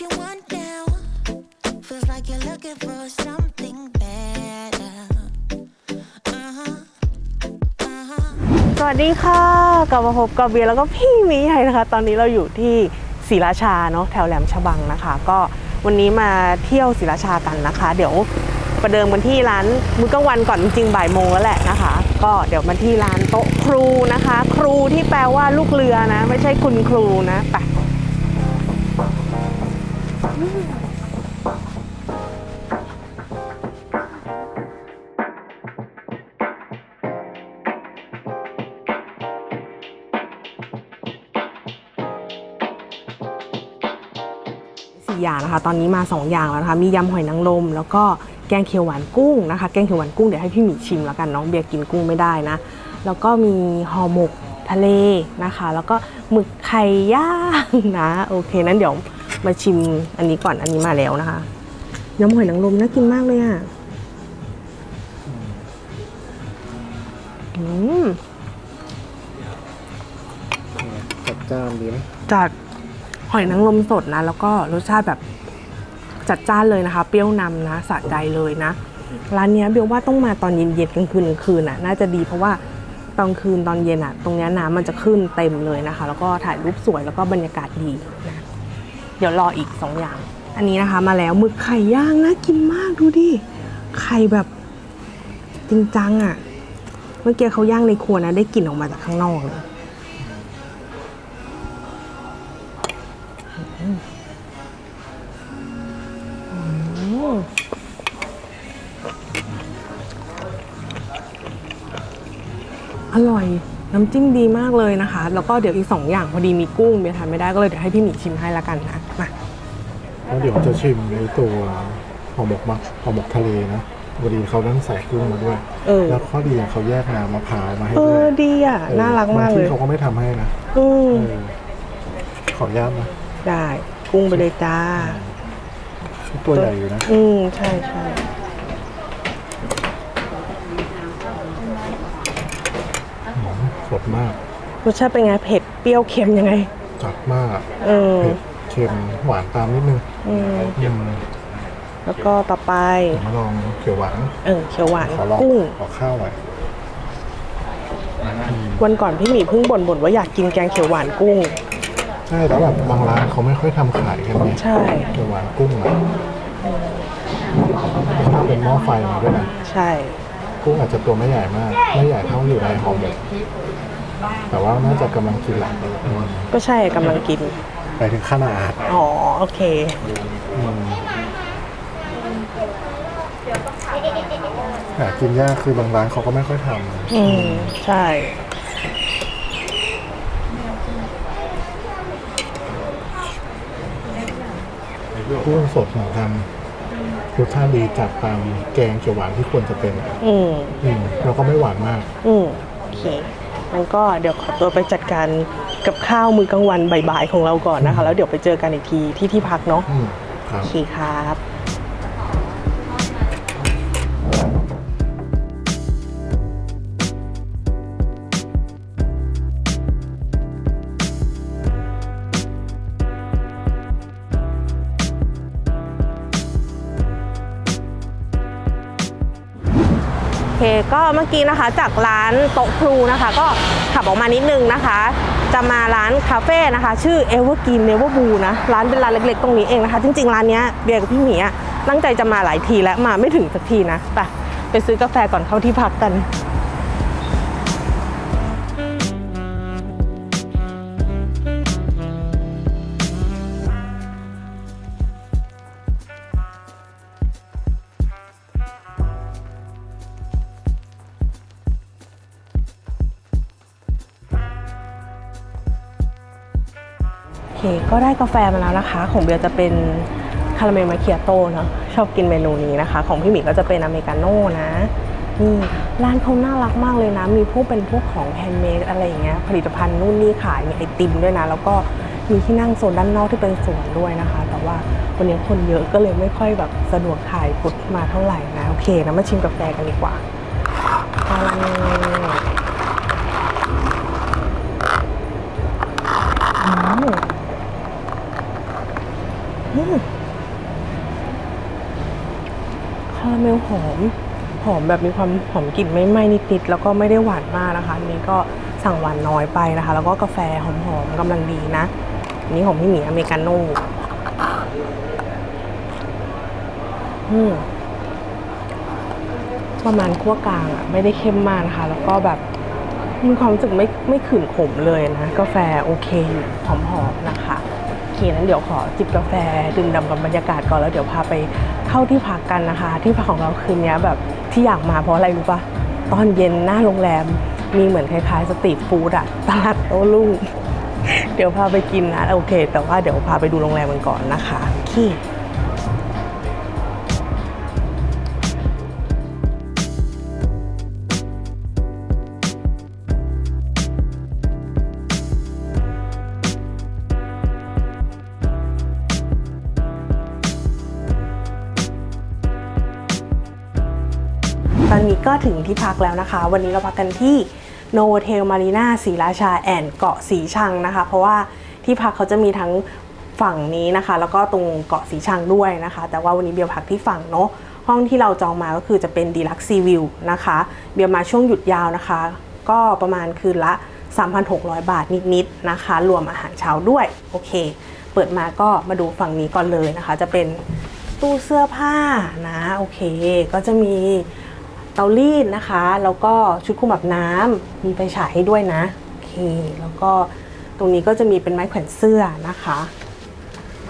you want now? Feels like you're looking for something better. Uh huh. Uh huh. สวัสดีค่ะกลับมาพบกับเบียร์แล้วก็พี่หมีใหญ่นะคะ ตอนนี้เราอยู่ที่ศรีราชาเนาะแถวแหลมฉบังนะคะ ก็วันนี้มาเที่ยวศรีราชากันนะคะ เดี๋ยวประเดิมกันที่ร้านมื้อกลางวันก่อนจริงๆบ่ายโมงแล้วแหละนะคะ ก็เดี๋ยวมาที่ร้านโต๊ะครูนะคะ ครูที่แปลว่าลูกเรือนะ ไม่ใช่คุณครูนะไป สี่อย่างนะคะ ตอนนี้มา 2 อย่างแล้วนะคะ มียำหอยนางรมแล้วก็แกงเขียวหวานกุ้งนะคะ แกงเขียวหวานกุ้งเดี๋ยวให้พี่หมีชิมแล้วกันน้องเบียร์กินกุ้งไม่ได้นะ แล้วก็มีห่อหมกทะเลนะคะ แล้วก็หมึกไข่ย่างนะ โอเคนั้นเดี๋ยวมาชิมอันนี้ก่อนอันนี้มาแล้วนะคะยำหอยนางรมน่ากินมากเลยอะอืมจัดจ้านดีไหมจัด หอยนางรมสดนะ แล้วก็รสชาติแบบจัดจ้านเลยนะคะ เปรี้ยวนำนะสะใจเลยนะ ร้านนี้เบลว่าต้องมาตอนเย็นๆกลางคืนกลางคืนอะน่าจะดีเพราะว่าตอนคืนตอนเย็นอะ ตรงนี้น้ำมันจะขึ้นเต็มเลยนะคะ แล้วก็ถ่ายรูปสวยแล้วก็บรรยากาศดีนะเดี๋ยวรออีกสองอย่าง อันนี้นะคะมาแล้วหมึกไข่ย่างน่ากินมากดูดิไข่แบบจริงจังอะ เมื่อกี้เขาย่างในครัวนะได้กลิ่นออกมาจากข้างนอกเลย อร่อย น้ำจิ้มดีมากเลยนะคะ แล้วก็เดี๋ยวอีกสองอย่างพอดีมีกุ้งเบียร์ทานไม่ได้ก็เลยเดี๋ยวให้พี่หมีชิมให้ละกันนะมาแล้วเดี๋ยวจะชิมในตัวห่อหมกมักห่อหมกทะเลนะวันดีเขานั่งใส่กุ้งมาด้วยเออแล้วข้อดีเขาแยกน้ำมะพร้าวมาให้เอด้อวยดีอะเออน่ารักมากบงเลที่ยเขาก็ไม่ทำให้นะอืมเออขออนุญาตนะได้ กุ้งไปเลยจ้า ตัวใหญ่อยู่นะ อืมใช่ใช่ สดมาก รสชาติเป็นไง เผ็ด เปรี้ยว เค็มยังไง จัดมากเออเผ็ดเค็มหวานตามนิดนึงอืมอืมแล้วก็ต่อไป เดี๋ยวมาลองเขียวหวานเออ เขียวหวาน ขอลองกุ้ง ขอข้าวหน่อยวันก่อนพี่หมีเพิ่งบ่นบ่นๆว่าอยากกินแกงเขียวหวานกุ้ง ใช่แต่แบบบางร้านเขาไม่ค่อยทำขายกันไงใช่ เขียวหวานกุ้งอะเขาทำเป็นหม้อไฟมาด้วยนะ ใช่ กุ้งอาจจะตัวไม่ใหญ่มาก ไม่ใหญ่เท่าอยู่ในห่อหมกแต่ว่าน่าจะกำลังกินแหละก็ใช่กำลังกิน ไปถึงขนาด อ๋อ โอเค อืมหากินยากคือบางร้านเขาก็ไม่ค่อยทอืม ใช่ำกุ้งสดเหมือนกัน รสชาติดีจัดตามแกงเขียวหวานที่ควรจะเป็นอืม อืมแล้วก็ไม่หวานมาก อืมโอเคงั้นก็เดี๋ยวขอตัวไปจัดการกับข้าวมื้อกลางวันบ่ายๆของเราก่อนนะคะ แล้วเดี๋ยวไปเจอกันอีกทีที่ที่พักเนาะอืมครัโอบ เคครับ ก็เมื่อกี้นะคะจากร้านโต๊ะครูนะคะ ก็ขับออกมานิดนึงนะคะ จะมาร้านคาเฟ่นะคะ ชื่อ Evergreen Never Blue นะ ร้านเป็นร้านเล็กๆ ตรงนี้เองนะคะ จริงๆ ร้านนี้เบียร์กับพี่หมีตั้งใจจะมาหลายทีแล้วมาไม่ถึงสักทีนะไปไปซื้อกาแฟก่อนเข้าที่พักกัน เคก็ได้กาแฟมาแล้วนะคะ ของเบียร์จะเป็นคาราเมลมาเคียโต้เนาะชอบกินเมนูนี้นะคะ ของพี่หมีก็จะเป็นอเมริกาโน่นะนี่ร้านเขาน่ารักมากเลยนะ มีพวกเป็นพวกของแฮนด์เมดอะไรอย่างเงี้ยผลิตภัณฑ์นู่นนี่ขายมีไอติมด้วยนะ แล้วก็มีที่นั่งโซนด้านนอกที่เป็นสวนด้วยนะคะ แต่ว่าวันนี้คนเยอะก็เลยไม่ค่อยแบบสะดวกถ่ายฟุตมาเท่าไหร่นะ โอเคนะมาชิมกาแฟกันดีกว่าเอาะอืม อืมคาราเมล หอม หอมแบบมีความหอมกลิ่นไม่ไหม้นิดๆแล้วก็ไม่ได้หวานมากนะคะอันนี้ก็สั่งหวานน้อยไปนะคะ แล้วก็กาแฟหอมๆกำลังดีนะอันนี้ของพี่หมีอเมริกาโน่อืมประมาณขั้วกลางอะไม่ได้เข้มมากนะคะ แล้วก็แบบมีความรู้สึกไม่ไม่ขืนขมเลยนะ กาแฟโอเคอยู่หอมๆนะคะโอเคนั้นเดี๋ยวขอจิบกาแฟดื่มด่ำกับบรรยากาศก่อนแล้วเดี๋ยวพาไป เข้าที่พักกันนะคะ ที่พักของเราคืนนี้แบบที่อยากมาเพราะอะไรรู้ปะตอนเย็นหน้าโรงแรมมีเหมือนคล้ายๆสตรีทฟู้ดอะตลาดโต้รุ่งเดี๋ยวพาไปกินนะโอเค แต่ว่าเดี๋ยวพาไปดูโรงแรมกันก่อนนะคะโอเค ตอนนี้ก็ถึงที่พักแล้วนะคะ วันนี้เราพักกันที่โนเทลมารีนาศรีราชาแอนเกาะสีชังนะคะ เพราะว่าที่พักเขาจะมีทั้งฝั่งนี้นะคะ แล้วก็ตรงเกาะสีชังด้วยนะคะ แต่ว่าวันนี้เบียร์พักที่ฝั่งเนาะห้องที่เราจองมาก็คือจะเป็นดีลักซีวิวนะคะ เบียร์มาช่วงหยุดยาวนะคะ ก็ประมาณคืนละ 3,600 บาทนิดๆนะคะ รวมอาหารเช้าด้วยโอเค เปิดมาก็มาดูฝั่งนี้ก่อนเลยนะคะ จะเป็นตู้เสื้อผ้านะโอเค ก็จะมี เตารีดนะคะ แล้วก็ชุดคุมอาบน้ำมีไฟฉายให้ด้วยนะโอเคแล้วก็ตรงนี้ก็จะมีเป็นไม้แขวนเสื้อนะคะ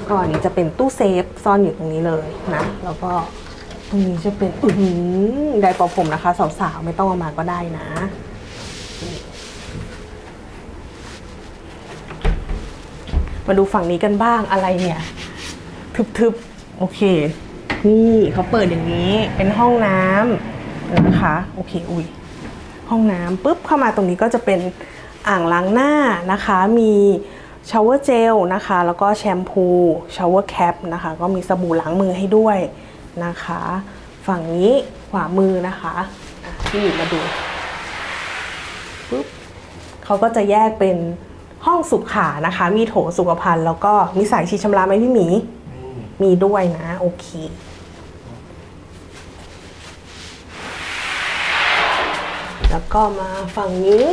ก็อันนี้จะเป็นตู้เซฟซ่อนอยู่ตรงนี้เลยนะแล้วก็ตรงนี้จะเป็นอืไดร์เป่าผมนะคะสาวๆไม่ต้องเอามาก็ได้นะมาดูฝั่งนี้กันบ้างอะไรเนี่ย ทึบๆ โอเค นี่เขาเปิดอย่างนี้เป็นห้องน้ำ นะคะ โอเค อุ้ย ห้องน้ำปุ๊บเข้ามาตรงนี้ก็จะเป็นอ่างล้างหน้านะคะ มีชาวเวอร์เจลนะคะ แล้วก็แชมพูชาวเวอร์แคปนะคะ ก็มีสบู่ล้างมือให้ด้วยนะคะ ฝั่งนี้ขวามือนะคะที่อยู่มาดูปุ๊บเขาก็จะแยกเป็นห้องสุขานะคะ มีโถสุขภัณฑ์แล้วก็มีสายชีชำระไหมพี่หมี มีด้วยนะ โอเค แล้ว ก็มาฝั่งนี้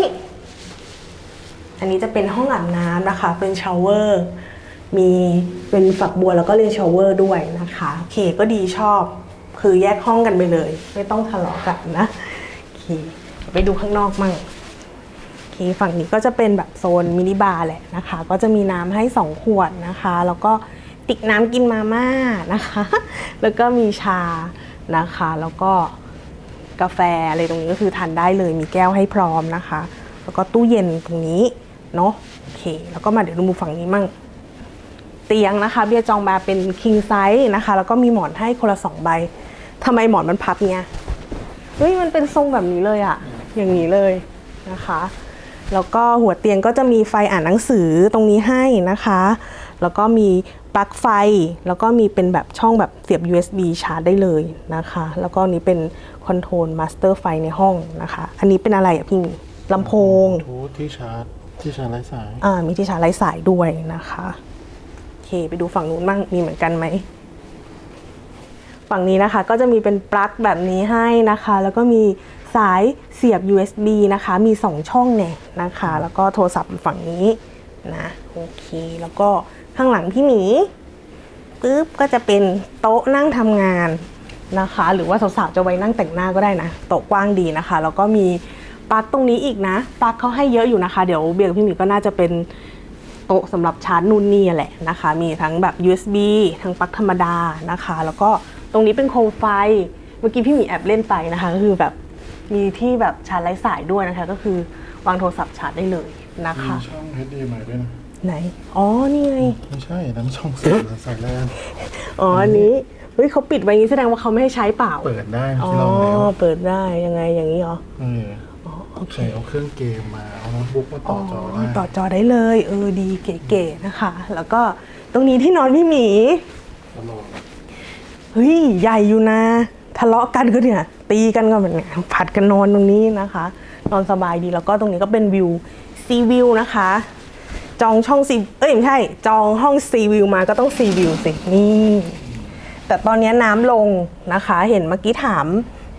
อันนี้จะเป็นห้องอาบน้ำนะคะ เป็นชาวเวอร์ มีเป็นฝักบัวแล้วก็เรียนชาวเวอร์ด้วยนะคะ โอเคก็ดีชอบ คือแยกห้องกันไปเลย ไม่ต้องทะเลาะกันนะ โอเค ไปดูข้างนอกมั่งโอเคฝั่งนี้ก็จะเป็นแบบโซนมินิบาร์แหละนะคะ ก็จะมีน้ำให้ 2 ขวดนะคะ แล้วก็ติกน้ำกินมาม่านะคะ แล้วก็มีชานะคะ แล้วก็ กาแฟอะไรตรงนี้ก็คือทานได้เลยมีแก้วให้พร้อมนะคะ แล้วก็ตู้เย็นตรงนี้เนาะโอเค แล้วก็มาเดี๋ยวดูมุมฝั่งนี้มั่งเตียงนะคะเบียร์จองมาเป็น king size นะคะ แล้วก็มีหมอนให้คนละสองใบทำไมหมอนมันพับเนี้ยเฮ้ยมันเป็นทรงแบบนี้เลยอะอย่างนี้เลยนะคะ แล้วก็หัวเตียงก็จะมีไฟอ่านหนังสือตรงนี้ให้นะคะ แล้วก็มี ปลั๊กไฟ แล้วก็มีเป็นแบบช่องแบบเสียบ USB ชาร์จได้เลยนะคะ แล้วก็นี้เป็นคอนโทรลมาสเตอร์ไฟในห้องนะคะ อันนี้เป็นอะไรอะพี่ลำโพงทูธที่ชาร์จที่ชาร์จไร้สาย อ่า มีที่ชาร์จไร้สายด้วยนะคะโอเค ไปดูฝั่งนู้นบ้างมีเหมือนกันไหมฝั่งนี้นะคะก็จะมีเป็นปลั๊กแบบนี้ให้นะคะ แล้วก็มีสายเสียบ USB นะคะ มี 2 ช่องเนี่ยนะคะ แล้วก็โทรศัพท์อยู่ฝั่งนี้นะโอเค แล้วก็ ข้างหลังพี่หมีปึ๊บก็จะเป็นโต๊ะนั่งทำงานนะคะ หรือว่าสาวๆจะไว้นั่งแต่งหน้าก็ได้นะโต๊ะกว้างดีนะคะ แล้วก็มีปลั๊กตรงนี้อีกนะปลั๊กเขาให้เยอะอยู่นะคะ เดี๋ยวเบียร์กับพี่หมีก็น่าจะเป็นโต๊ะสำหรับชาร์จนู่นนี่แหละนะคะ มีทั้งแบบ USB ทั้งปลั๊กธรรมดานะคะ แล้วก็ตรงนี้เป็นโคมไฟ เมื่อกี้พี่หมีแอบเล่นไปนะคะก็คือแบบมีที่แบบชาร์จไร้สายด้วยนะคะ ก็คือวางโทรศัพท์ชาร์จได้เลยนะมีคะช่อง HDMI ด้วยนะ ไหน อ๋อ นี่ไง ไม่ใช่น้ำช่องเสียบสายแลนอ๋อ อันนี้ เฮ้ยเขาปิดไว้อย่างนี้แสดงว่าเขาไม่ให้ใช้เปล่า เปิดได้อ๋อที่เราแล้วเปิดได้ ยังไง อย่างนี้เหรอ เอออ๋อ โอเค ใช่เอาเครื่องเกมมา เอาโน้ตบุ๊กมาต่อจอได้ต่อจอได้เลย เออ ดี เก๋ๆ นะคะ แล้วก็ตรงนี้ที่นอนพี่หมี ตลอดเฮ้ย ใหญ่อยู่นะ ทะเลาะกันก็เนี่ย ตีกันก็แบบเนี่ยผัดกันนอนตรงนี้นะคะ นอนสบายดีแล้วก็ตรงนี้ก็เป็นวิวซีวิวนะคะ จองช่องซีเอ้ยไม่ใช่ จองห้องซีวิวมาก็ต้องซีวิวสินี่แต่ตอนนี้น้ำลงนะคะ เห็นเมื่อกี้ถาม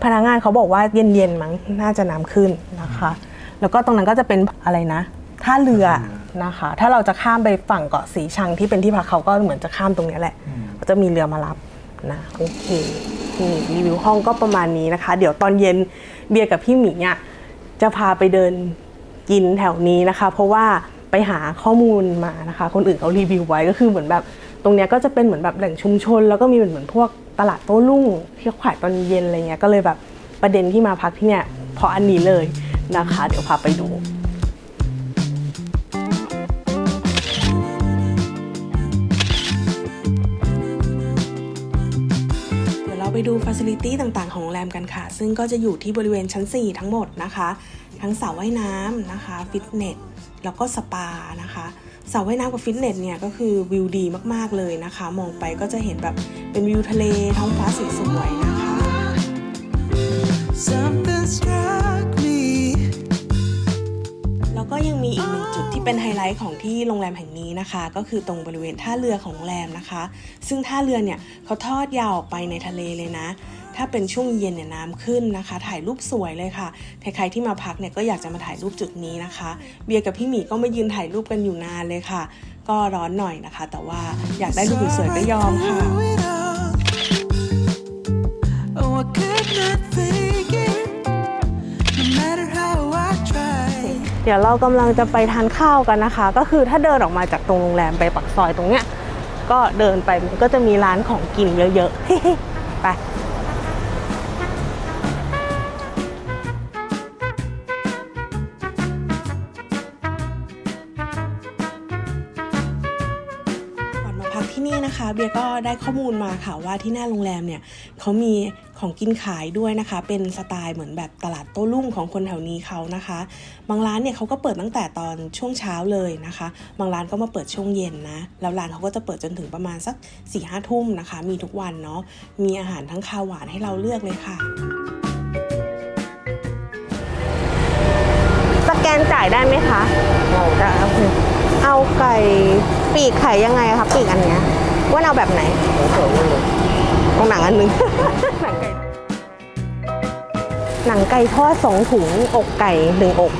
พนักงานเขาบอกว่าเย็นๆมั้งน่าจะน้ำขึ้นนะคะ แล้วก็ตรงนั้นก็จะเป็นอะไรนะท่าเรือนะคะ ถ้าเราจะข้ามไปฝั่งเกาะสีชังที่เป็นที่พักเขาก็เหมือนจะข้ามตรงเนี้ยแหละก็จะมีเรือมารับนะโอเคนี่รีวิวห้องก็ประมาณนี้นะคะ เดี๋ยวตอนเย็นเบียร์กับพี่หมีอะจะพาไปเดินกินแถวนี้นะคะ เพราะว่า ไปหาข้อมูลมานะคะ คนอื่นเขารีวิวไว้ก็คือเหมือนแบบ ตรงเนี้ยก็จะเป็นเหมือนแบบแหล่งชุมชน แล้วก็มีเหมือนเหมือนพวกตลาดโต้รุ่งที่ขาขายตอนเย็นอะไรเงี้ยก็เลยแบบประเด็นที่มาพักที่เนี่ยเพราะอันนี้เลยนะคะ เดี๋ยวพาไปดูเดี๋ยวเราไปดูฟัซิลิตี้ต่างๆ ของโรงแรมกันค่ะ ซึ่งก็จะอยู่ที่บริเวณชั้น 4 ทั้งหมดนะคะ ทั้งสระว่ายน้ำนะคะ ฟิตเนส แล้วก็สปานะคะสระว่ายน้ำกับฟิตเนสเนี่ยก็คือวิวดีมากๆเลยนะคะ มองไปก็จะเห็นแบบเป็นวิวทะเลท้องฟ้าสีสวยนะคะ Something struck me. แล้วก็ยังมีอีกหนึ่งจุดที่เป็นไฮไลท์ของที่โรงแรมแห่งนี้นะคะ ก็คือตรงบริเวณท่าเรือของโรงแรมนะคะ ซึ่งท่าเรือเนี่ยเขาทอดยาวออกไปในทะเลเลยนะ ถ้าเป็นช่วงเย็นเนี่ยน้ำขึ้นนะคะ ถ่ายรูปสวยเลยค่ะ ใครๆที่มาพักเนี่ยก็อยากจะมาถ่ายรูปจุดนี้นะคะ เบียร์กับพี่หมีก็มายืนถ่ายรูปกันอยู่นานเลยค่ะ ก็ร้อนหน่อยนะคะ แต่ว่าอยากได้รูปสวยก็ยอมค่ะ เดี๋ยวเรากำลังจะไปทานข้าวกันนะคะ ก็คือถ้าเดินออกมาจากตรงโรงแรมไปปักซอยตรงเนี้ยก็เดินไปมันก็จะมีร้านของกินเยอะๆไป เบียก็ได้ข้อมูลมาค่ะว่าที่หน้าโรงแรมเนี่ยเขามีของกินขายด้วยนะคะ เป็นสไตล์เหมือนแบบตลาดโต้รุ่งของคนแถวนี้เขานะคะ บางร้านเนี่ยเขาก็เปิดตั้งแต่ตอนช่วงเช้าเลยนะคะ บางร้านก็มาเปิดช่วงเย็นนะแล้วร้านเขาก็จะเปิดจนถึงประมาณสัก4ี่ห้าทุ่มนะคะ มีทุกวันเนาะมีอาหารทั้งคาวหวานให้เราเลือกเลยค่ะ สแกนจ่ายได้ไหมคะได้โอเคเอาไก่ปีกไข่ยังไงคะปีกอันเนี้ย ว่าเอาแบบไหนตรงหนังอันนึง หนังไก่ หนังไก่ทอดสองถุงอกไก่หนึ่งอก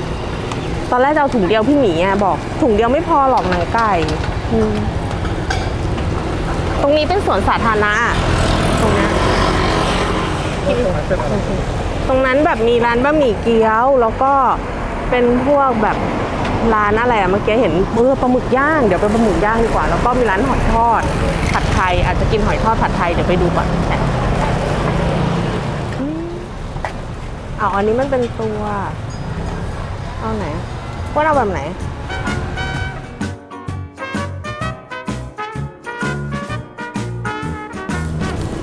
ตอนแรกจะเอาถุงเดียวพี่หมีอะบอก ถุงเดียวไม่พอหรอกหนังไก่อืมตรงนี้เป็นสวนสาธารณะอะตรงเนี้ยตรงนั้นแบบมีร้านบะหมี่เกี๊ยว แล้วก็เป็นพวกแบบ ร้านอะไรอะเมื่อกี้เห็นเออปลาหมึกย่างเดี๋ยวไปปลาหมึกย่างดีกว่า แล้วก็มีร้านหอยทอด ผัดไทยอาจจะกินหอยทอดผัดไทยเดี๋ยวไปดูก่อนอืมเอาอันนี้มันเป็นตัวเอาไหนว่าเอาแบบไหน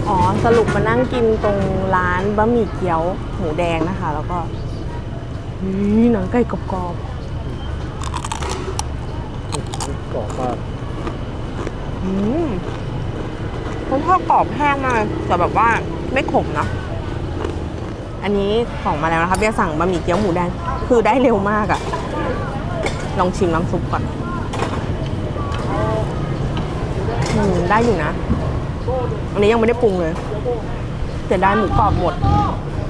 อ๋อสรุปมานั่งกินตรงร้านบะหมี่เกี๊ยวหมูแดงนะคะ แล้วก็นี่หนังไก่กรอบก รอบมากอืมผมชอบกรอบแห้งมากแต่แบบว่าไม่ขมนะอันนี้ของมาแล้วนะคะเบียร์สั่งบะหมี่เกี๊ยวหมูแดงคือได้เร็วมากอะลองชิมน้ำซุปก่อนอืมได้อยู่นะ อันนี้ยังไม่ได้ปรุงเลยเสียดายหมูกรอบหมด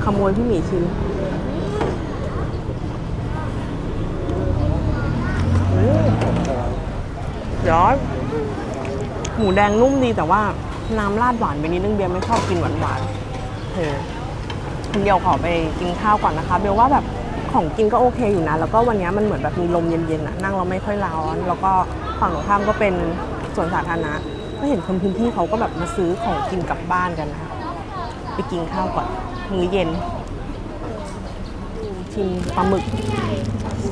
ขโมยพี่หมีชิม อืมเดี๋ยวหมูแดงนุ่มดีแต่ว่าน้ำราดหวานไปนิดนึงเบียร์ไม่ชอบกินหวานหวานๆเออคนเดียวขอไปกินข้าวก่อนนะคะเบียร์ว่าแบบของกินก็โอเคอยู่นะ แล้วก็วันนี้มันเหมือนแบบมีลมเย็นๆอะนั่งเราไม่ค่อยร้อน แล้วก็ฝั่งตรงข้ามก็เป็นสวนสาธารณะก็เห็นคนพื้นที่เขาก็แบบมาซื้อของกินกลับบ้านกันนะคะไปกินข้าวก่อนมื้อเย็นชิมปลาหมึก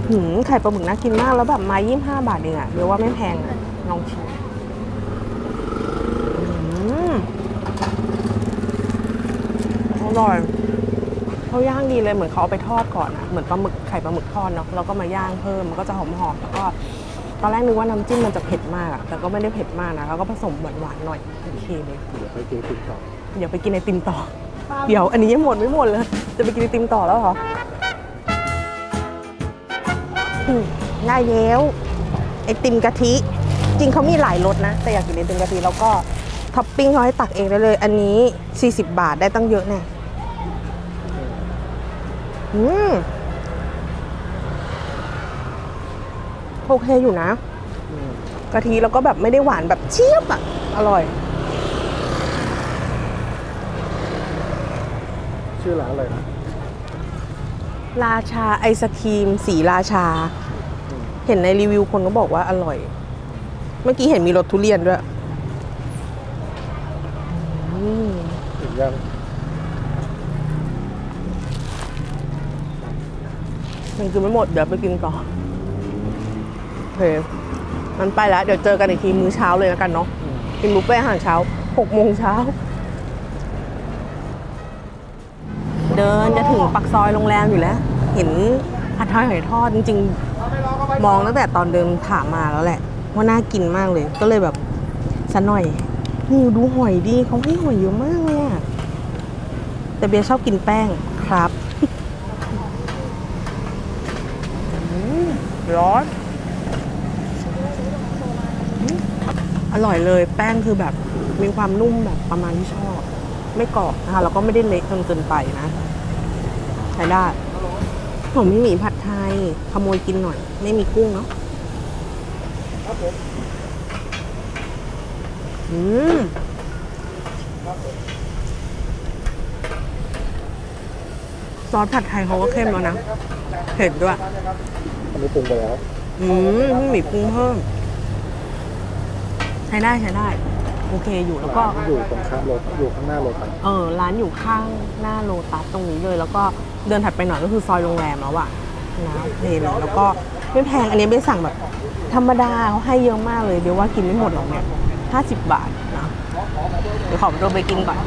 หืมไข่ปลาหมึกน่ากินมากแล้วแบบไมายี่ห้าบาทเองอะเรียกว่าไม่แพงอะลองชิมอืมอร่อยเขาย่างดีเลยเหมือนเขาเอาไปทอดก่อนอะเหมือนปลาหมึกไข่ปลาหมึกทอดเนาะแล้วก็มาย่างเพิ่มมันก็จะหอมๆแล้วก็ตอนแรกนึกว่าน้ำจิ้มมันจะเผ็ดมากอะแต่ก็ไม่ได้เผ็ดมากนะแล้วก็ผสมหวานๆหน่อยโอเคเลยเดี๋ยวไปกินติ่มต่อเดี๋ยวไปกินไอติมต่อ เดี๋ยวอันนี้ยังหมดไม่หมดเลย จะไปกินไอติมต่อแล้วเหรออืม ได้แล้วไอติมกะทิ จริงเขามีหลายรสนะ แต่อยากกินไอติมกะทิแล้วก็ท็อปปิ้งเขาให้ตักเองได้เลย อันนี้ 40 บาทได้ตั้งเยอะแน่อืมโอเคอยู่นะกะทิแล้วก็แบบไม่ได้หวานแบบเชียบอะอร่อย ชื่อร้านอะไรนะ ราชาไอศครีม สีราชา เห็นในรีวิวคนก็บอกว่าอร่อย เมื่อกี้เห็นมีรสทุเรียนด้วยอืมถึงยังยังกินไม่หมด เดี๋ยวไปกินต่อโอเคมันไปแล้ว เดี๋ยวเจอกันอีกทีมื้อเช้าเลยแล้วกันเนาะกินบุฟเฟ่ต์อาหารเช้า6โมงเช้า เดินจะ ถึงปักซอยโรงแรมอยู่แล้ว เห็นผัดไทยหอยทอดจริง ๆ มองตั้งแต่ตอนเดินถามมาแล้วแหละ ว่าน่ากินมากเลย ก็เลยแบบสัหน่อยนี่ดูหอยดีเขาให้หอยเยอะมากเลยอะแต่เบียร์ชอบกินแป้งครับอืมร้อนอืมอร่อยเลย แป้งคือแบบมีความนุ่มแบบประมาณที่ชอบ ไม่กรอบนะคะแล้วก็ไม่ได้เละจนเกินไปนะ ใช้ได้ผมมีหมี่ผัดไทย ขโมยกินหน่อย ไม่มีกุ้งเนาะอืมซอสผัดไทยเขาก็เข้มแล้วนะ เผ็ดด้วย อันนี้ปรุงไปแล้ว อืมพี่หมีปรุงเพิ่ม ใช้ได้ใช้ได้ โอเคอยู่แล้วก็ร้านอยู่ตรงข้ามรถอยู่ข้างหน้ารถครับเออ ร้านอยู่ข้างหน้าโลตัสตรงนี้เลยแล้วก็ เดินถัดไปหน่อยก็คือซอยโรงแรมแล้วอะนะโอเคเลยแล้วก็ไม่แพงอันนี้ไม่สั่งแบบธรรมดาเขาให้เยอะมากเลยเดี๋ยวว่ากินไม่หมดหรอกเนี่ยห้าสิบบาทนะเดี๋ยวขอตัวไปกินก่อน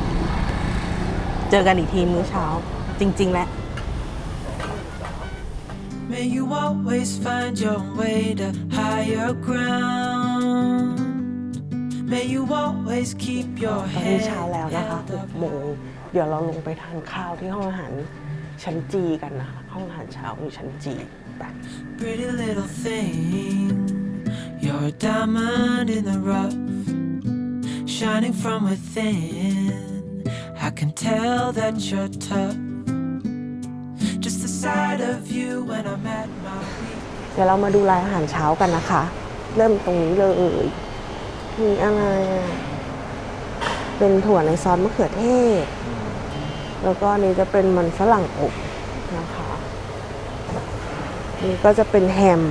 เจอกันอีกทีมื้อเช้า จริง ๆ แล้ว May you always find your way to higher ground. May you always keep your ตอนนี้ head เช้าแล้วนะคะ held ห up กโมงเดี๋ยวเราลงไปทานข้าวที่ห้องอาหาร ชั้นจีกันนะคะห้องอาหารเช้าอยู่ชั้นจีไป Pretty little thing, you're a diamond in the rough, shining from within. I can tell that you're tough. Just the sight of you when I'm at my weakest. เดี๋ยวเรามาดูรายอาหารเช้ากันนะคะ เริ่มตรงนี้เลย มีอะไรอะเป็นถั่วในซอสมะเขือเทศ แล้วก็นี้จะเป็นมันฝรั่งอบนะคะ นี่ก็จะเป็นแฮม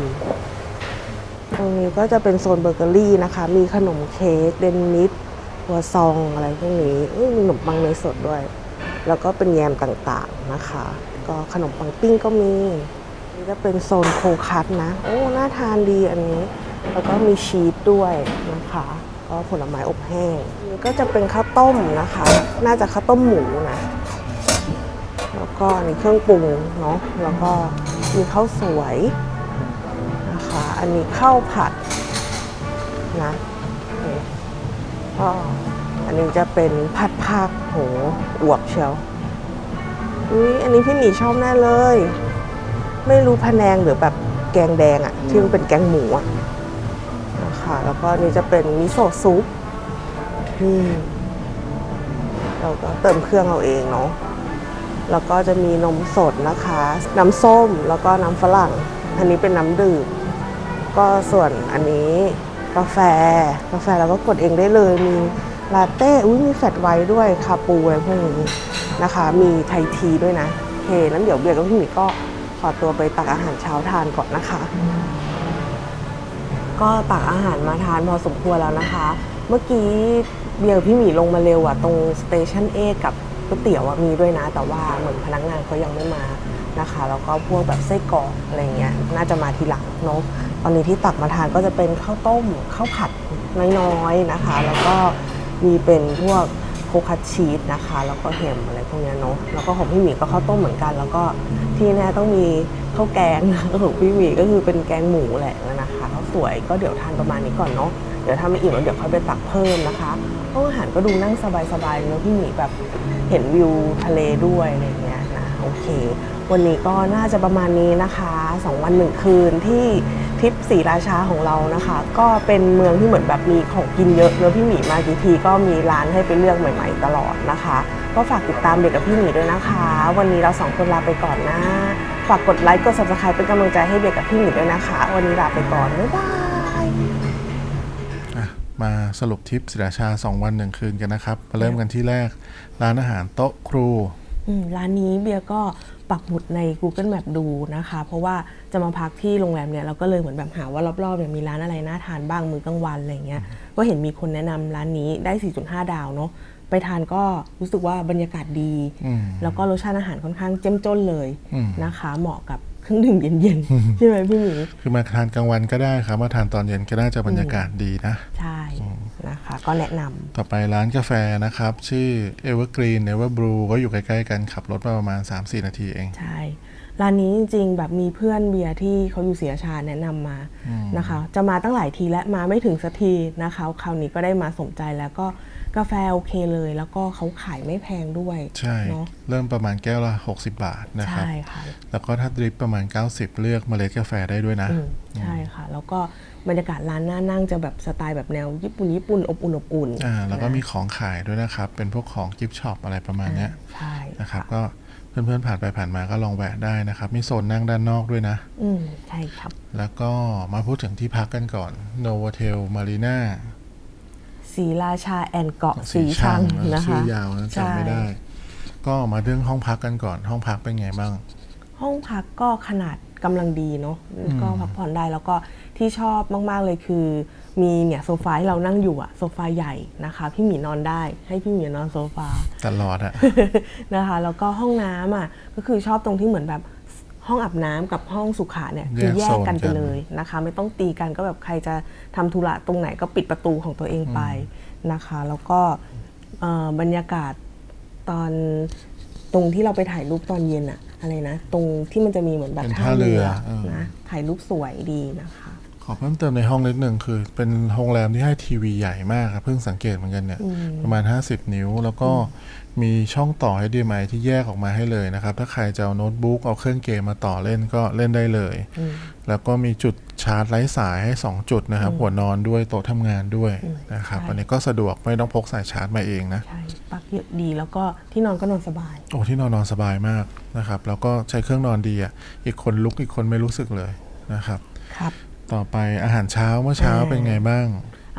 ตรงนี้ก็จะเป็นโซนเบเกอรี่นะคะ มีขนมเค้กเดนนิสหัวซองอะไรพวกนี้มีขนมปังเนยสดด้วย แล้วก็เป็นแยมต่างๆนะคะ ก็ขนมปังปิ้งก็มี นี่จะเป็นโซนโคคัสนะ โอ้ น่าทานดีอันนี้ แล้วก็มีชีสด้วยนะคะก็ผลไม้อบแห้งนี่ก็จะเป็นข้าวต้มนะคะ น่าจะข้าวต้มหมูนะ แล้วก็อันนี้เครื่องปรุงเนาะแล้วก็มีข้าวสวยนะคะอันนี้ข้าวผัดนะก็อันนี้จะเป็นผัดผักโหอวบเชียวอุ้ยอันนี้พี่หมีชอบแน่เลย ไม่รู้พะแนงหรือแบบแกงแดงอะที่มันเป็นแกงหมูอะนะคะแล้วก็อันนี่จะเป็นมิโซะซุปนี่เราก็เติมเครื่องเอาเองเนาะ แล้วก็จะมีนมสดนะคะ น้ำส้มแล้วก็น้ำฝรั่ง อันนี้เป็นน้ำดื่ม ก็ส่วนอันนี้กาแฟ กาแฟเราก็กดเองได้เลย มีลาเต้อุ้ยมีแฟตไวท์ด้วยคาปูอะไรพวกนี้นะคะ มีไททีด้วยนะโอเคนั้นเดี๋ยวเบียร์กับพี่หมีก็ขอตัวไปตักอาหารเช้าทานก่อนนะคะ ก็ตักอาหารมาทานพอสมควรแล้วนะคะ เมื่อกี้เบียร์พี่หมีลงมาเร็วอะตรงสเตชันเอกับ ก๋วยเตี๋ยวมีด้วยนะ แต่ว่าเหมือนพนักงานเขายังไม่มานะคะแล้วก็พวกแบบไส้กรอกอะไรเงี้ยน่าจะมาทีหลังเนาะตอนนี้ที่ตักมาทานก็จะเป็นข้าวต้มข้าวผัดน้อยๆนะคะ แล้วก็มีเป็นพวกโคคัตชีสนะคะ แล้วก็แฮมอะไรพวกเนี้ยเนาะแล้วก็ของพี่หมีก็ข้าวต้มเหมือนกัน แล้วก็ที่แน่ต้องมีข้าวแกงของพี่หมีก็คือเป็นแกงหมูแหละนะคะข้าวสวยก็เดี๋ยวทานประมาณนี้ก่อนเนาะเดี๋ยวถ้าไม่อิ่มแล้วเดี๋ยวค่อยไปตักเพิ่มนะคะ ห้องอาหารก็ดูนั่งสบายๆเนาะพี่หมีแบบเห็นวิวทะเลด้วยอะไรเงี้ยนะโอเค วันนี้ก็น่าจะประมาณนี้นะคะสองวันหนึ่งคืนที่ทริปศรีราชาของเรานะคะ ก็เป็นเมืองที่เหมือนแบบมีของกินเยอะเนอะพี่หมีมากี่ทีก็มีร้านให้ไปเลือกใหม่ ๆ ตลอดนะคะ ก็ฝากติดตามเด็กกับพี่หมีด้วยนะคะ วันนี้เราสองคนลาไปก่อนนะฝากกดไลค์กด subscribe เป็นกำลังใจให้เด็กกับพี่หมีด้วยนะคะ วันนี้ลาไปก่อนบ๊ายบาย มาสรุปทริปศิราชา 2 วัน 1 คืนกันนะครับ มาเริ่มกันที่แรก ร้านอาหารโต๊ะครูอืมร้านนี้เบียร์ก็ปักหมุดใน Google Map ดูนะคะ เพราะว่าจะมาพักที่โรงแรมเนี่ยเราก็เลยเหมือนแบบหาว่ารอบๆเนี่ยมีร้านอะไรน่าทานบ้างมื้อกลางวันอะไรเงี้ยก็เห็นมีคนแนะนำร้านนี้ได้ 4.5 ดาวเนาะไปทานก็รู้สึกว่าบรรยากาศดีอืมแล้วก็รสชาติอาหารค่อนข้างเจ้มจ้นเลยอืมนะคะ เหมาะกับ เครื่องดื่มเย็นๆใช่ไหมพี่หมีคือมาทานกลางวันก็ได้ครับมาทานตอนเย็นก็น่าจะบรรยากาศดีนะ ใช่นะคะ ก็แนะนำต่อไปร้านกาแฟนะครับ ชื่อ Evergreen Ever Brew ก็อยู่ใกล้ๆกันขับรถมาประมาณ 3-4 นาทีเอง ใช่ร้านนี้จริงๆแบบมีเพื่อนเบียร์ที่เขาอยู่ศรีราชาแนะนำมานะคะ จะมาตั้งหลายทีและมาไม่ถึงสักทีนะคะ คราวนี้ก็ได้มาสมใจแล้วก็ กาแฟโอเคเลย แล้วก็เขาขายไม่แพงด้วยใช่เนาะเริ่มประมาณแก้วละ 60 บาทนะครับใช่ค่ะแล้วก็ถ้าดริปประมาณ 90 เลือกเมล็ดกาแฟได้ด้วยนะอืมใช่ค่ะ แล้วก็บรรยากาศร้านน่านั่งจะแบบสไตล์แบบแนวญี่ปุ่นญี่ปุ่นอบอุ่นอบอุ่นอ่าแล้วก็นะมีของขายด้วยนะครับ เป็นพวกของกิฟต์ช็อปอะไรประมาณเนี้ยใช่นะครับก็เพื่อนๆผ่านไปผ่านมาก็ลองแวะได้นะครับ มีโซนนั่งด้านนอกด้วยนะ อืมใช่ครับ แล้วก็มาพูดถึงที่พักกันก่อน Novotel Marina ศรีราชาแอนเกาะสีชังเออนะคะชื่อยาวนะจำไม่ได้ใช่ก็มาเรื่องห้องพักกันก่อน ห้องพักเป็นไงบ้าง ห้องพักก็ขนาดกำลังดีเนาะก็พักผ่อนได้แล้วก็ที่ชอบมาก ๆ เลยคือ มีเนี่ยโซฟาที่เรานั่งอยู่อะโซฟาใหญ่นะคะ พี่หมีนอนได้ให้พี่หมีนอนโซฟา ตลอดอะ นะคะแล้วก็ห้องน้ำอะก็คือชอบตรงที่เหมือนแบบ ห้องอาบน้ำกับห้องสุขาเนี่ยคือแยแยกกโซนกันไปกันเลยนะคะ ไม่ต้องตีกันก็แบบใครจะทำธุระตรงไหนก็ปิดประตูของตัวเองไปนะคะ แล้วก็เอ่อบรรยากาศตอนตรงที่เราไปถ่ายรูปตอนเย็นอะอะไรนะ ตรงที่มันจะมีเหมือนแบบเป็นท่าเรือเออนะถ่ายรูปสวยดีนะคะ ขอเพิ่มเติมในห้องนิดหนึ่งคือ เป็นโรงแรมที่ให้ทีวีใหญ่มากครับเพิ่งสังเกตเหมือนกันเนี่ย ประมาณ 50 นิ้ว แล้วก็มีช่องต่อ HDMI ที่แยกออกมาให้เลยนะครับ ถ้าใครจะเอาโน้ตบุ๊กเอาเครื่องเกมมาต่อเล่นก็เล่นได้เลย แล้วก็มีจุดชาร์จไร้สายให้ 2 จุดนะครับ หัวนอนด้วยโต๊ะทำงานด้วยนะครับใช่อันนี้ก็สะดวกไม่ต้องพกสายชาร์จมาเองนะใช่ปลักเยอะดีแล้วก็ที่นอนก็นอนสบาย โอ้ที่นอนนอนสบายมากนะครับแล้วก็ใช้เครื่องนอนดีอะอีกคนลุกอีกคนไม่รู้สึกเลยนะครับครับ ต่อไปอาหารเช้าเมื่อเช้าอ่าเป็นไงบ้าง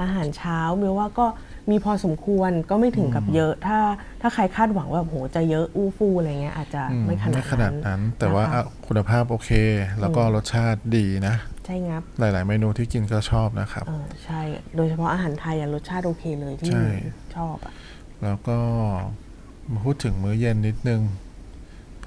อาหารเช้าเบลว่าก็มีพอสมควรก็ไม่ถึงกับเยอะ ถ้าถ้าใครคาดหวังว่าโหจะเยอะอู้ฟู่อะไรเงี้ยอาจจะอืมไม่ขนาดไม่ขนาดนั้นแต่ว่านะคะอะคุณภาพโอเค แล้วก็รสชาติดีนะ ใช่งับ หลาย ๆ เมนูที่กินก็ชอบนะครับเออใช่ โดยเฉพาะอาหารไทยอะรสชาติโอเคเลยที่ใช่ชอบอะแล้วก็มาพูดถึงมื้อเย็นนิดนึง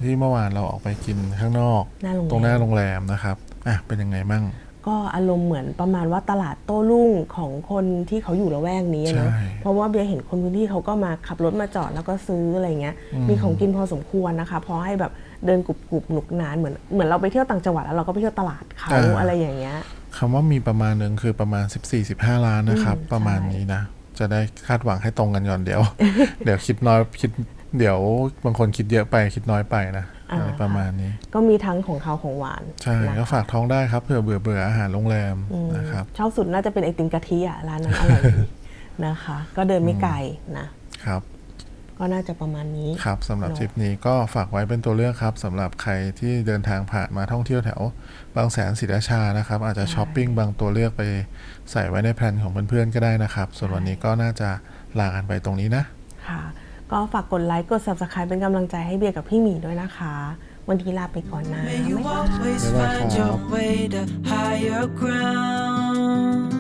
ที่เมื่อวานเราออกไปกินข้างนอกหน้าโรงตรงหแรน้ามโรงแรมนะครับอะเป็นยังไงมั่ง ก็อารมณ์เหมือนประมาณว่าตลาดโต้รุ่งของคนที่เขาอยู่ละแวกนี้เนอะใช่เพราะว่าเบียร์เห็นคนพื้นที่เขาก็มาขับรถมาจอดแล้วก็ซื้ออะไรเงี้ย มีของกินพอสมควรนะคะ พอให้แบบเดินกรุบๆหนุกหนานเหมือนเหมือนเราไปเที่ยวต่างจังหวัดแล้วเราก็ไปเที่ยวตลาดเขาอะไรอย่างเงี้ยคำว่ามีประมาณหนึ่งคือประมาณ 14-15 ล้านนะครับอืมประมาณใช่นี้นะ จะได้คาดหวังให้ตรงกันก่อนเดี๋ยว เดี๋ยวคิดน้อยคิดเดี๋ยวบางคนคิดเยอะไปคิดน้อยไปนะอะไร ประมาณนี้ ก็มีทั้งของเขาของหวาน ใช่นะก็ฝากท้องได้ครับเผื่อเบื่อเบื่ออาหารโรงแรมอืมนะครับชอบสุดน่าจะเป็นไอติมกะทิอะร้านนั้นอร่อยดีนะคะ ก็เดินไม่ไกลนะครับก็น่าจะประมาณนี้ครับสำหรับเนอะทริปนี้ก็ฝากไว้เป็นตัวเลือกครับสำหรับใครที่เดินทางผ่านมาท่องเที่ยวแถว บางแสนศรีราชานะครับ อาจจะช้อปปิ้งบางตัวเลือกไปใส่ไว้ในแพลนของเพื่อนๆก็ได้นะครับ ส่วนวันนี้ก็น่าจะลากันไปตรงนี้นะค่ะ ก็ฝากกดไลค์ กด subscribe เป็นกำลังใจให้เบียร์กับพี่หมีด้วยนะคะ วันนี้ลาไปก่อนนะ May you บ๊ายบาย always Bye-bye, find your Bob. way to higher ground.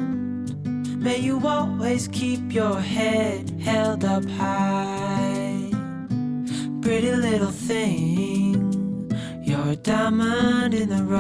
May you always keep your head held up high. Pretty little thing, you're a diamond in the rough.